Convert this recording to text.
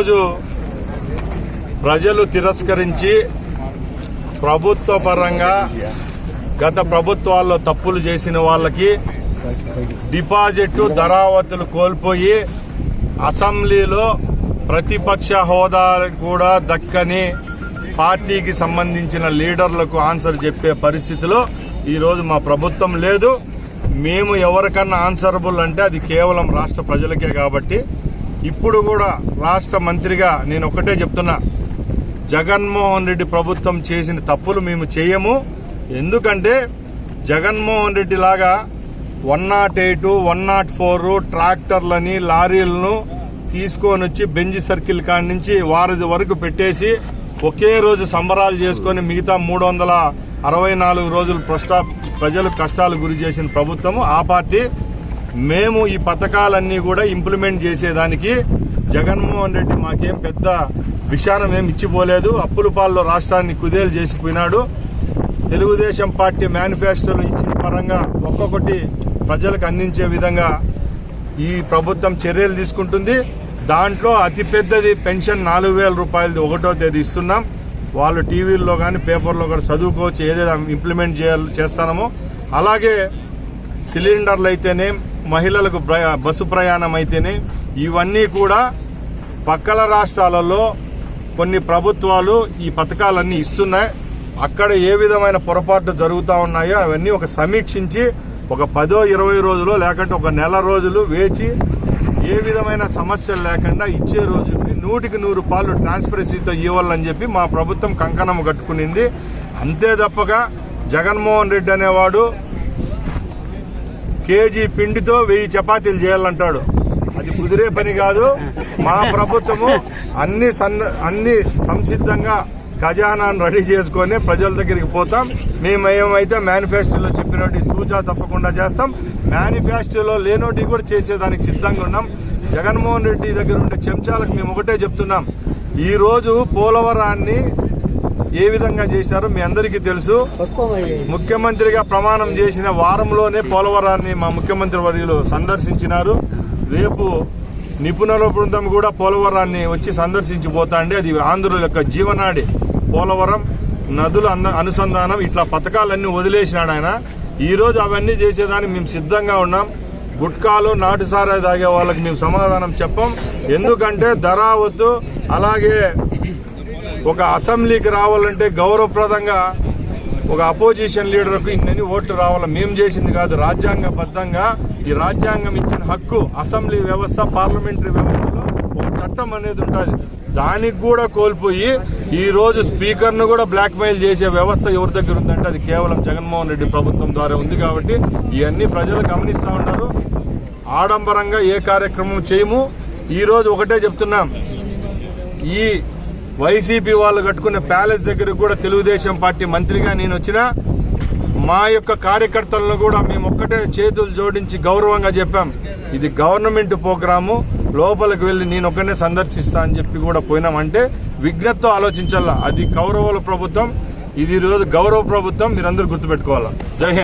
ఈరోజు ప్రజలు తిరస్కరించి ప్రభుత్వ పరంగా గత ప్రభుత్వాల్లో తప్పులు చేసిన వాళ్ళకి డిపాజిట్ ధరావతులు కోల్పోయి అసెంబ్లీలో ప్రతిపక్ష హోదా కూడా దక్కని పార్టీకి సంబంధించిన లీడర్లకు ఆన్సర్ చెప్పే పరిస్థితిలో ఈరోజు మా ప్రభుత్వం లేదు. మేము ఎవరికన్నా ఆన్సరబుల్ అంటే అది కేవలం రాష్ట్ర ప్రజలకే కాబట్టి ఇప్పుడు కూడా రాష్ట్ర మంత్రిగా నేను ఒకటే చెప్తున్నా. జగన్మోహన్ రెడ్డి ప్రభుత్వం చేసిన తప్పులు మేము చేయము. ఎందుకంటే జగన్మోహన్ రెడ్డి లాగా one naught eight one naught four ట్రాక్టర్లని లారీలను తీసుకొని వచ్చి బెంజ్ సర్కిల్ కాడి నుంచి వారధి వరకు పెట్టేసి ఒకే రోజు సంబరాలు చేసుకొని మిగతా మూడు వందల అరవై నాలుగు రోజులు ప్రజలు కష్టాలు గురి చేసిన ప్రభుత్వము. ఆ పార్టీ మేము ఈ పథకాలన్నీ కూడా ఇంప్లిమెంట్ చేసేదానికి జగన్మోహన్ రెడ్డి మాకేం పెద్ద విషయానం ఏమి ఇచ్చిపోలేదు. అప్పుల పాల్లో రాష్ట్రాన్ని కుదేలు చేసిపోయినాడు. తెలుగుదేశం పార్టీ మేనిఫెస్టోలు ఇచ్చిన పరంగా ఒక్కొక్కటి ప్రజలకు అందించే విధంగా ఈ ప్రభుత్వం చర్యలు తీసుకుంటుంది. దాంట్లో అతిపెద్దది పెన్షన్ నాలుగు వేల రూపాయలది ఒకటో తేదీ ఇస్తున్నాం. వాళ్ళు టీవీల్లో కానీ పేపర్లో కానీ చదువుకోవచ్చు ఏదైతే ఇంప్లిమెంట్ చేయాలి చేస్తానమో. అలాగే సిలిండర్లు అయితేనే మహిళలకు బస్సు ప్రయాణం అయితేనే ఇవన్నీ కూడా పక్కల రాష్ట్రాలలో కొన్ని ప్రభుత్వాలు ఈ పథకాలన్నీ ఇస్తున్నాయి. అక్కడ ఏ విధమైన పొరపాట్లు జరుగుతూ ఉన్నాయో అవన్నీ ఒక సమీక్షించి ఒక పదో ఇరవై రోజులు లేకుంటే ఒక నెల రోజులు వేచి ఏ విధమైన సమస్యలు లేకుండా ఇచ్చే రోజుకి నూటికి నూరు పాలు ట్రాన్స్పరెన్సీతో ఇవ్వాలని చెప్పి మా ప్రభుత్వం కంకణం కట్టుకునింది. అంతే తప్పగా జగన్మోహన్ రెడ్డి అనేవాడు కేజీ పిండితో వెయ్యి చపాతీలు చేయాలంటాడు. అది కుదిరే పని కాదు. మా ప్రభుత్వము అన్ని సన్న అన్ని సంసిద్ధంగా ఖజానాను రెడీ చేసుకొని ప్రజల దగ్గరికి పోతాం. మేము ఏమైతే మేనిఫెస్టోలో చెప్పినట్టు తూచా తప్పకుండా చేస్తాం. మేనిఫెస్టోలో లేనోటి కూడా చేసేదానికి సిద్ధంగా ఉన్నాం. జగన్మోహన్ రెడ్డి దగ్గర ఉండే చెంచాలకు మేము ఒకటే చెప్తున్నాం. ఈ రోజు పోలవరాన్ని ఏ విధంగా చేశారో మీ అందరికీ తెలుసు. ముఖ్యమంత్రిగా ప్రమాణం చేసిన వారంలోనే పోలవరాన్ని మా ముఖ్యమంత్రి వర్యులు సందర్శించినారు. రేపు నిపుణుల బృందం కూడా పోలవరాన్ని వచ్చి సందర్శించి పోతా అండి అది ఆంధ్రుల యొక్క జీవనాడి. పోలవరం నదుల అనుసంధానం ఇట్లా పథకాలన్నీ వదిలేసినాడు ఆయన. ఈ రోజు అవన్నీ చేసేదానికి మేము సిద్ధంగా ఉన్నాం. గుట్కాలు నాటుసారా తాగే వాళ్ళకి మేము సమాధానం చెప్పం. ఎందుకంటే ధరావత్తు అలాగే ఒక అసెంబ్లీకి రావాలంటే గౌరవప్రదంగా ఒక అపోజిషన్ లీడర్కు ఇన్ని ఓట్లు రావాలి? మేము చేసింది కాదు రాజ్యాంగబద్ధంగా ఈ రాజ్యాంగం ఇచ్చిన హక్కు అసెంబ్లీ వ్యవస్థ పార్లమెంటరీ వ్యవస్థలో ఒక చట్టం అనేది ఉంటుంది. దానికి కూడా కోల్పోయి ఈ రోజు స్పీకర్ను కూడా బ్లాక్మెయిల్ చేసే వ్యవస్థ ఎవరి దగ్గర ఉందంటే అది కేవలం జగన్మోహన్ రెడ్డి ప్రభుత్వం ద్వారా ఉంది కాబట్టి ఇవన్నీ ప్రజలు గమనిస్తూ ఉన్నారు. ఆడంబరంగా ఏ కార్యక్రమం చేయము. ఈ రోజు ఒకటే చెప్తున్నాం. ఈ వైసీపీ వాళ్ళు కట్టుకున్న ప్యాలెస్ దగ్గరకు కూడా తెలుగుదేశం పార్టీ మంత్రిగా నేను వచ్చిన మా యొక్క కార్యకర్తలను కూడా మేము ఒక్కటే చేతులు జోడించి గౌరవంగా చెప్పాం. ఇది గవర్నమెంట్ ప్రోగ్రాము లోపలికి వెళ్ళి నేను ఒక్కనే సందర్శిస్తా అని చెప్పి కూడా పోయినామంటే విజ్ఞతతో ఆలోచించాలా? అది కౌరవుల ప్రభుత్వం ఇది ఈ రోజు గౌరవ ప్రభుత్వం మీరందరూ గుర్తుపెట్టుకోవాలా? జై హింద్.